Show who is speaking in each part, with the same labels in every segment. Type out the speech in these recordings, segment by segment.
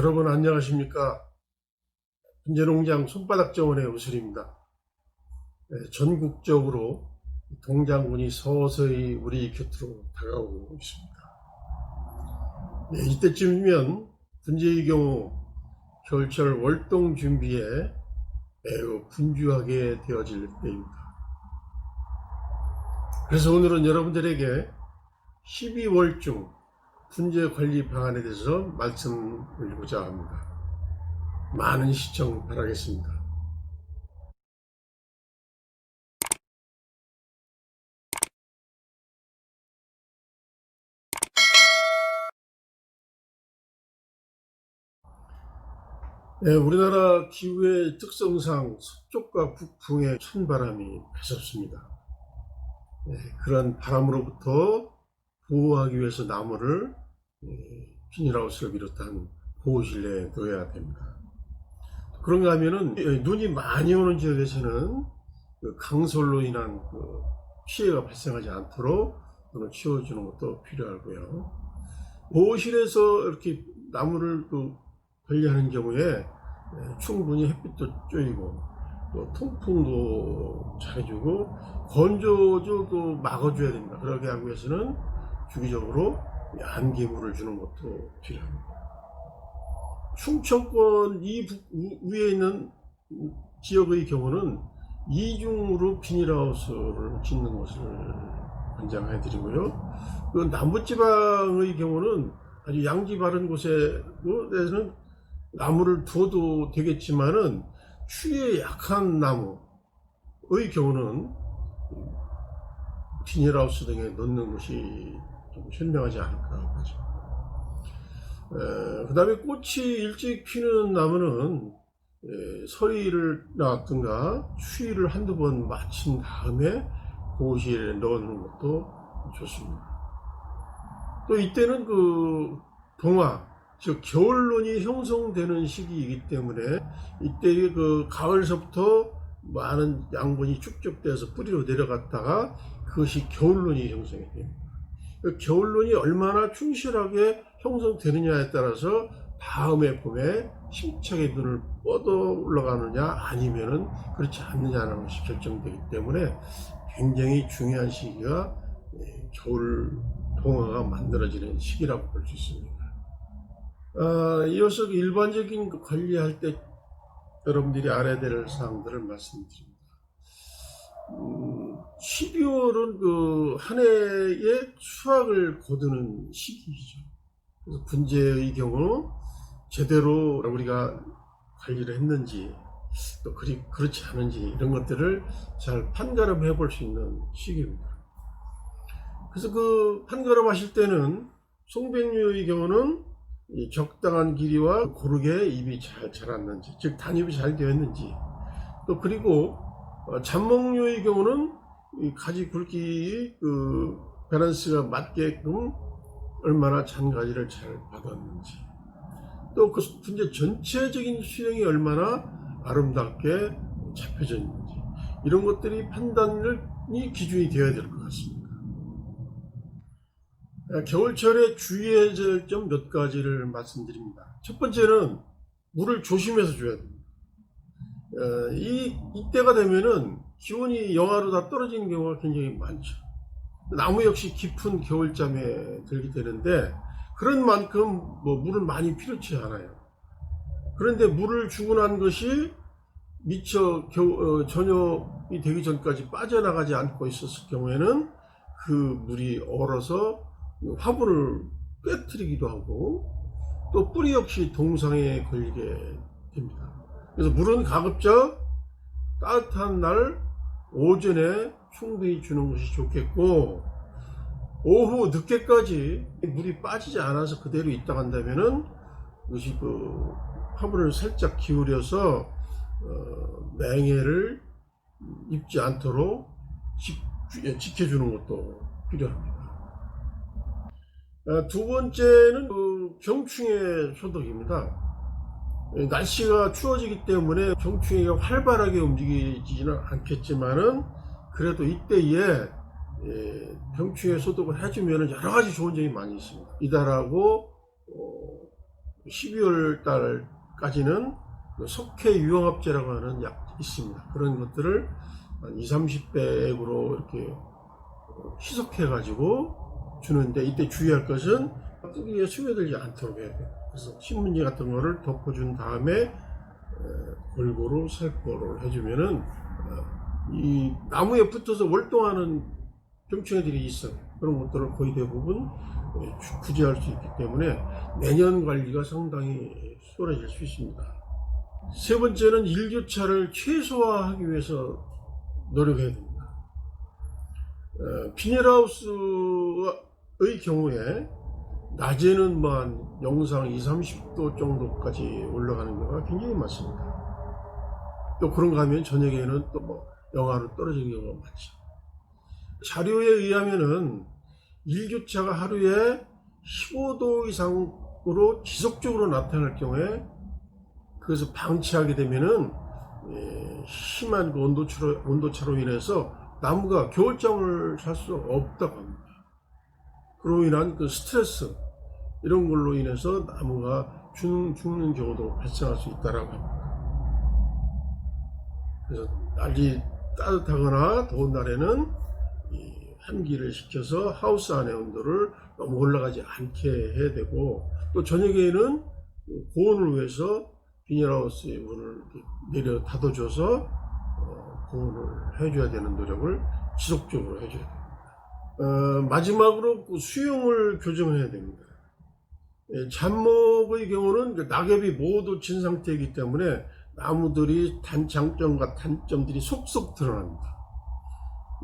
Speaker 1: 여러분 안녕하십니까? 분재농장 손바닥 정원의 우슬입니다. 네, 전국적으로 동장군이 서서히 우리 곁으로 다가오고 있습니다. 네, 이때쯤이면 분재의 경우 겨울철 월동 준비에 매우 분주하게 되어질 때입니다. 그래서 오늘은 여러분들에게 12월 중 분재 관리 방안에 대해서 말씀드리고자 합니다. 많은 시청 바라겠습니다. 네, 우리나라 기후의 특성상 서쪽과 북풍의 찬바람이 매섭습니다. 네, 그런 바람으로부터 보호하기 위해서 나무를 예, 비닐하우스를 비롯한 보호실내에 넣어야 됩니다. 그런가 하면은 예, 눈이 많이 오는 지역에서는 그 강솔로 인한 그 피해가 발생하지 않도록 눈을 치워주는 것도 필요하고요. 보호실에서 이렇게 나무를 그 관리하는 경우에 예, 충분히 햇빛도 쬐이고 또 통풍도 잘해주고 건조도 막아줘야 됩니다. 그러게 하기 위해서는 주기적으로 안개물을 주는 것도 필요합니다. 충청권 이 위에 있는 지역의 경우는 이중으로 비닐하우스를 짓는 것을 권장해 드리고요. 그 남부지방의 경우는 아주 양지 바른 곳에는 나무를 두어도 되겠지만은 추위에 약한 나무의 경우는 비닐하우스 등에 넣는 것이 좀 현명하지 않을까 하죠. 그 다음에 꽃이 일찍 피는 나무는 에, 서리를 놨든가 추위를 한두 번 마친 다음에 보호실에 넣어놓는 것도 좋습니다. 또 이때는 그 동화, 즉 겨울론이 형성되는 시기이기 때문에 이때 그 가을서부터 많은 양분이 축적돼서 뿌리로 내려갔다가 그것이 겨울론이 형성이 됩니다. 그 겨울론이 얼마나 충실하게 형성되느냐에 따라서 다음에 봄에 힘차게 눈을 뻗어 올라가느냐 아니면은 그렇지 않느냐는 것이 결정되기 때문에 굉장히 중요한 시기가 예, 겨울 동화가 만들어지는 시기라고 볼 수 있습니다. 아, 이어서 그 일반적인 그 관리할 때 여러분들이 알아야 될 사항들을 말씀드립니다. 음, 12월은 그 한 해의 수확을 거두는 시기이죠. 그래서 분재의 경우 제대로 우리가 관리를 했는지 또 그리, 그렇지 않은지 이런 것들을 잘 판가름 해 볼 수 있는 시기입니다. 그래서 그 판가름 하실 때는 송백류의 경우는 이 적당한 길이와 고르게 잎이 잘 자랐는지, 즉 단입이 잘 되어 있는지, 또 그리고 어, 잡목류의 경우는 이 가지 굵기 그 밸런스가 맞게끔 얼마나 잔가지를 잘 받았는지, 또 그 분재 전체적인 수령이 얼마나 아름답게 잡혀져 있는지 이런 것들이 판단이 기준이 되어야 될 것 같습니다. 아, 겨울철에 주의해야 될 점 몇 가지를 말씀드립니다. 첫 번째는 물을 조심해서 줘야 됩니다. 어, 이, 이때가 되면은 기온이 영하로 다 떨어지는 경우가 굉장히 많죠. 나무 역시 깊은 겨울잠에 들게 되는데 그런 만큼 뭐 물을 많이 필요치 않아요. 그런데 물을 주고 난 것이 미처 겨우, 어, 저녁이 되기 전까지 빠져나가지 않고 있었을 경우에는 그 물이 얼어서 화분을 깨뜨리기도 하고 또 뿌리 역시 동상에 걸리게 됩니다. 그래서 물은 가급적 따뜻한 날 오전에 충분히 주는 것이 좋겠고 오후 늦게까지 물이 빠지지 않아서 그대로 있다 간다면은 이것이 그 화분을 살짝 기울여서 어, 맹해를 입지 않도록 지, 예, 지켜주는 것도 필요합니다. 아, 두 번째는 그 경충해 소독입니다. 예, 날씨가 추워지기 때문에 경충해가 활발하게 움직이지는 않겠지만은 그래도 이때에 예, 병충해 소독을 해주면 여러 가지 좋은 점이 많이 있습니다. 이달하고 어, 12월 달까지는 그 석회 유황합제라고 하는 약 있습니다. 그런 것들을 한 20, 30백으로 이렇게 희석해 가지고 주는데 이때 주의할 것은 뜨기에 스며들지 않도록 해야 돼요. 그래서 신문지 같은 거를 덮어준 다음에 어, 골고루 살포를 해주면은 어, 이 나무에 붙어서 월동하는 병충해들이 있어요. 그런 것들을 거의 대부분 예, 주- 구제할 수 있기 때문에 내년 관리가 상당히 수월해질 수 있습니다. 세 번째는 일교차를 최소화하기 위해서 노력해야 됩니다. 어, 비닐하우스의 경우에 낮에는 뭐 한 영상 2, 30도 정도까지 올라가는 경우가 굉장히 많습니다. 또 그런가 하면 저녁에는 또 뭐 영하로 떨어지는 경우가 많죠. 자료에 의하면은 일교차가 하루에 15도 이상으로 지속적으로 나타날 경우에 그것을 방치하게 되면은 예, 심한 그 온도차로, 온도차로 인해서 나무가 겨울잠을 잘 수 없다고 합니다. 그로 인한 그 스트레스 이런 걸로 인해서 나무가 죽는, 죽는 경우도 발생할 수 있다라고 합니다. 그래서 날이 따뜻하거나 더운 날에는 이 환기를 시켜서 하우스 안의 온도를 너무 올라가지 않게 해야 되고 또 저녁에는 고온을 위해서 비닐하우스의 문을 내려 닫아줘서 어, 고온을 해줘야 되는 노력을 지속적으로 해줘야 됩니다. 어, 마지막으로 그 수용을 교정해야 됩니다. 예, 잡목의 경우는 그 낙엽이 모두 진 상태이기 때문에 나무들이 단장점과 단점들이 속속 드러납니다.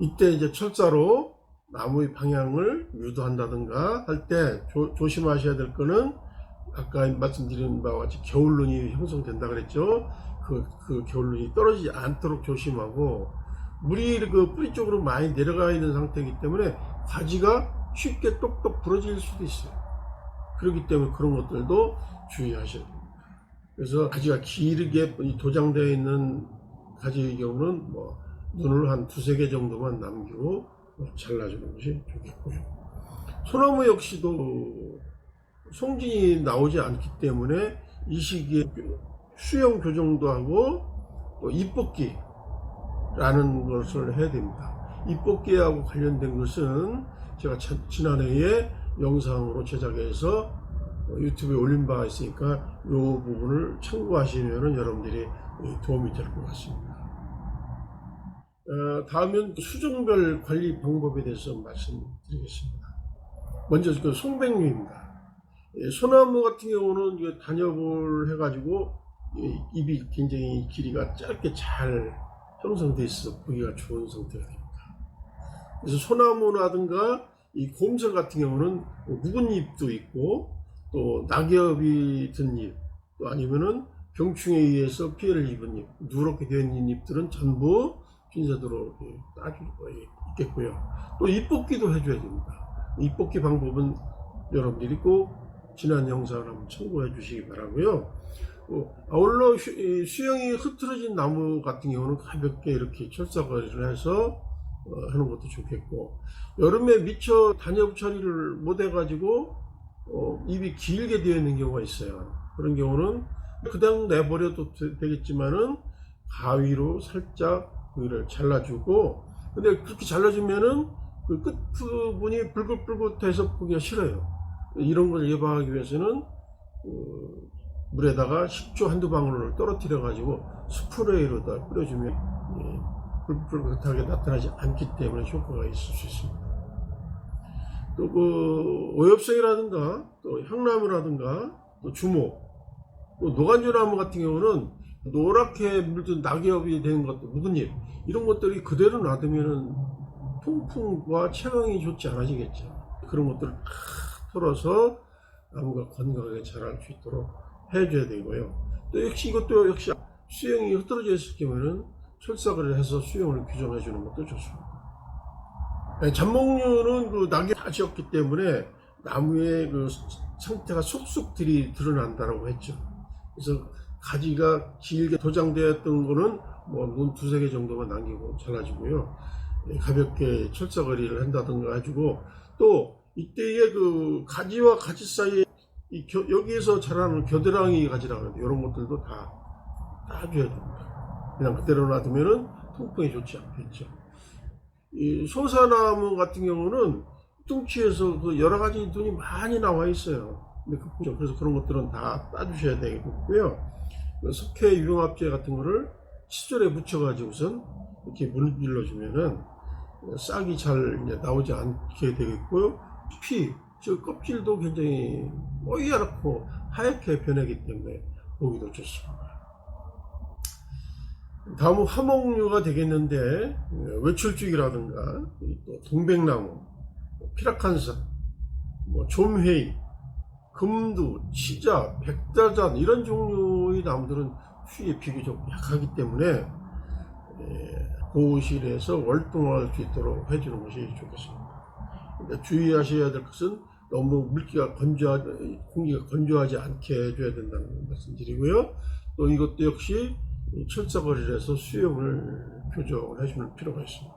Speaker 1: 이때 이제 철사로 나무의 방향을 유도한다든가 할 때 조심하셔야 될 거는 아까 말씀드린 바와 같이 겨울눈이 형성된다 그랬죠. 그, 그 겨울눈이 떨어지지 않도록 조심하고 물이 그 뿌리 쪽으로 많이 내려가 있는 상태이기 때문에 가지가 쉽게 똑똑 부러질 수도 있어요. 그렇기 때문에 그런 것들도 주의하셔야 됩니다. 그래서 가지가 길게 이 도장되어 있는 가지의 경우는 뭐 눈을 한 두세 개 정도만 남기고 잘라주는 것이 좋겠고요. 소나무 역시도 송진이 나오지 않기 때문에 이 시기에 수영 교정도 하고 또 잎뽑기 라는 것을 해야 됩니다. 잎뽑기하고 관련된 것은 제가 자- 지난해에 영상으로 제작해서 유튜브에 올린 바가 있으니까 이 부분을 참고하시면 여러분들이 도움이 될 것 같습니다. 어, 다음은 수종별 관리 방법에 대해서 말씀드리겠습니다. 먼저 그 송백류입니다. 예, 소나무 같은 경우는 단엽을 해가지고 이 잎이 굉장히 길이가 짧게 잘 형성돼 있어 보기가 좋은 상태가 됩니다. 그래서 소나무라든가 이 곰설 같은 경우는 묵은 잎도 있고 또 낙엽이 든 잎, 또 아니면은 병충해에 의해서 피해를 입은 잎, 누렇게 있는 잎들은 전부 핀셋으로 거 있겠고요. 또 잎뽑기도 해줘야 됩니다. 잎뽑기 방법은 여러분들이 꼭 지난 영상을 한번 참고해 주시기 바라고요. 어, 아울러 수영이 흐트러진 나무 같은 경우는 가볍게 이렇게 철사거리를 해서 어, 하는 것도 좋겠고 여름에 미처 단엽 처리를 못 해가지고 어, 입이 길게 되어 있는 경우가 있어요. 그런 경우는 그냥 내버려도 되- 되겠지만은 가위로 살짝 거기를 잘라주고 근데 그렇게 잘라주면은 그 끝부분이 불긋불긋해서 보기가 싫어요. 이런 걸 예방하기 위해서는 어, 물에다가 식초 한두 방울을 떨어뜨려 가지고 스프레이로다 뿌려주면 예, 불긋불긋하게 나타나지 않기 때문에 효과가 있을 수 있습니다. 또 그 오엽성이라든가 또 향나무라든가 또 주목 또 노간주나무 같은 경우는 노랗게 물든 낙엽이 되는 것도 묵은잎 이런 것들이 그대로 놔두면은 통풍과 채광이 좋지 않아지겠죠. 그런 것들을 다 털어서 나무가 건강하게 자랄 수 있도록 해줘야 되고요. 또 역시 이것도 역시 수영이 흐트러져 있을 경우에는 철사를 해서 수영을 규정해 주는 것도 좋습니다. 네, 잡목류는 그 낙엽 밭이었기 때문에 나무의 그 상태가 속속 들이 드러난다라고 했죠. 그래서 가지가 길게 도장되었던 거는 뭐 눈 두세 개 정도만 남기고 잘라주고요. 예, 가볍게 철사거리를 한다든가 해주고 또 이때의 그 가지와 가지 사이에 이이 겨- 여기에서 자라는 겨드랑이 가지라고 하는데 이런 것들도 다 따줘야 됩니다. 그냥 그대로 놔두면은 통풍에 좋지 않겠죠. 이 소사나무 같은 경우는 뚱치에서 그 여러 가지 눈이 많이 나와 있어요. 근데 그- 그래서 그런 것들은 다 따주셔야 되겠고요. 그 석회 유용합제 같은 거를 치졸에 묻혀가지고선 이렇게 문질러주면은 싹이 잘 나오지 않게 되겠고요. 피, 저 껍질도 굉장히 뽀얗고 하얗게 변하기 때문에 보기도 좋습니다. 다음은 화목류가 되겠는데 외출죽이라든가 또 동백나무, 피라칸사, 뭐 좀회이, 금두, 치자, 백다잔 이런 종류의 나무들은 추위에 비교적 약하기 때문에 에, 고실에서 월동할 수 있도록 해주는 것이 좋겠습니다. 근데 주의하셔야 될 것은 너무 물기가 건조하, 공기가 건조하지 않게 해줘야 된다는 말씀드리고요. 또 이것도 역시 철사거리에서 수영을 교정을 해주는 필요가 있습니다.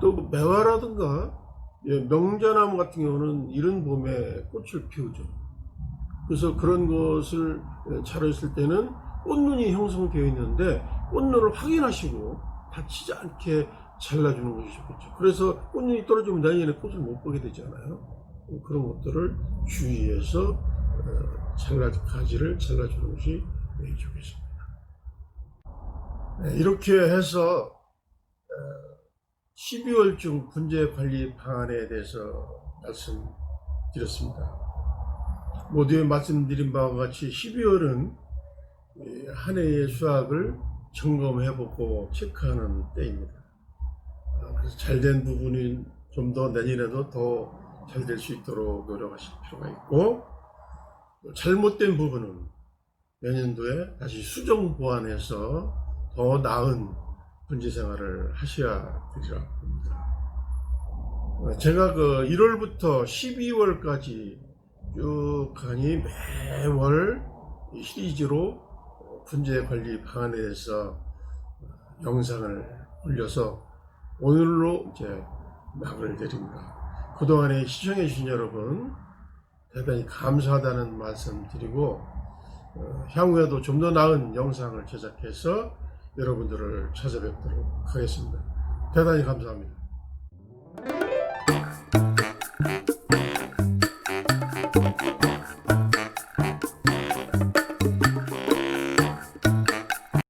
Speaker 1: 또 매화라든가 예, 명자나무 같은 경우는 이른 봄에 꽃을 피우죠. 그래서 그런 것을 자랐을 때는 꽃눈이 형성되어 있는데 꽃눈을 확인하시고 다치지 않게 잘라주는 것이 좋겠죠. 그래서 꽃눈이 떨어지면 내년에 꽃을 못 보게 되잖아요. 그런 것들을 주의해서 어, 잘라 가지를 잘라주는 것이 네, 좋겠습니다. 네, 이렇게 해서 12월중 분재 관리 방안에 대해서 말씀드렸습니다. 모두에 말씀드린 바와 같이 12월은 한 해의 수학을 점검해보고 체크하는 때입니다. 아, 그래서 잘된 부분이 좀 더 내년에도 더 잘 될 수 있도록 노력하실 필요가 있고 또 잘못된 부분은 내년도에 다시 수정 보완해서 더 나은 분재 생활을 하셔야 되리라 봅니다. 어, 제가 그 1월부터 12월까지 쭉 강의 매월 이 시리즈로 분재 관리 방안에 대해서 영상을 올려서 오늘로 이제 막을 내립니다. 그동안에 시청해 주신 여러분 대단히 감사하다는 말씀 드리고 어, 향후에도 좀 더 나은 영상을 제작해서 여러분들을 찾아뵙도록 하겠습니다. 대단히 감사합니다.